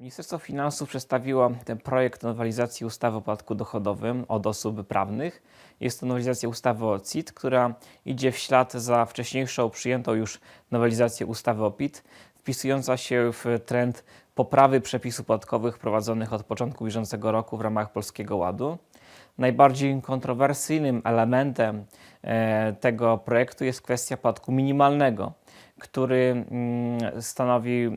Ministerstwo Finansów przedstawiło ten projekt nowelizacji ustawy o podatku dochodowym od osób prawnych. Jest to nowelizacja ustawy o CIT, która idzie w ślad za wcześniejszą przyjętą już nowelizację ustawy o PIT, wpisująca się w trend poprawy przepisów podatkowych prowadzonych od początku bieżącego roku w ramach Polskiego Ładu. Najbardziej kontrowersyjnym elementem e, tego projektu jest kwestia podatku minimalnego, który mm, stanowi e,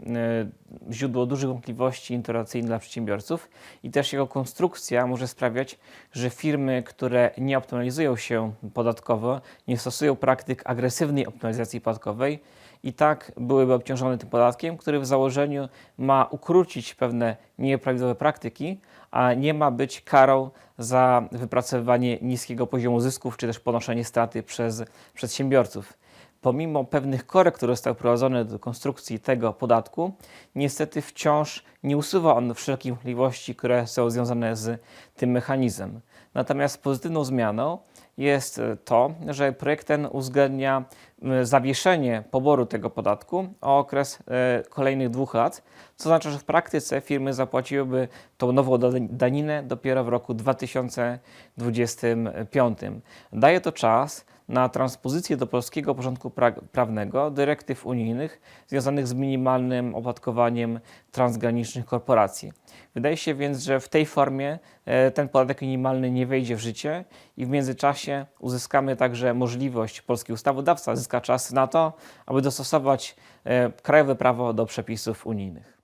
źródło dużych wątpliwości interpretacyjnych dla przedsiębiorców i też jego konstrukcja może sprawiać, że firmy, które nie optymalizują się podatkowo, nie stosują praktyk agresywnej optymalizacji podatkowej, i tak byłyby obciążone tym podatkiem, który w założeniu ma ukrócić pewne nieprawidłowe praktyki, a nie ma być karą za wypracowywanie niskiego poziomu zysków czy też ponoszenie straty przez przedsiębiorców. Pomimo pewnych korekt, które zostały wprowadzone do konstrukcji tego podatku, niestety wciąż nie usuwa on wszelkich wątpliwości, które są związane z tym mechanizmem. Natomiast pozytywną zmianą jest to, że projekt ten uwzględnia zawieszenie poboru tego podatku o okres e, kolejnych dwóch lat, co oznacza, że w praktyce firmy zapłaciłyby tą nową da- daninę dopiero w roku 2025. Daje to czas na transpozycję do polskiego porządku pra- prawnego dyrektyw unijnych związanych z minimalnym opodatkowaniem transgranicznych korporacji. Wydaje się więc, że w tej formie e, ten podatek minimalny nie wejdzie w życie i w międzyczasie uzyskamy także możliwość, polski ustawodawca zyska czas na to, aby dostosować e, krajowe prawo do przepisów unijnych.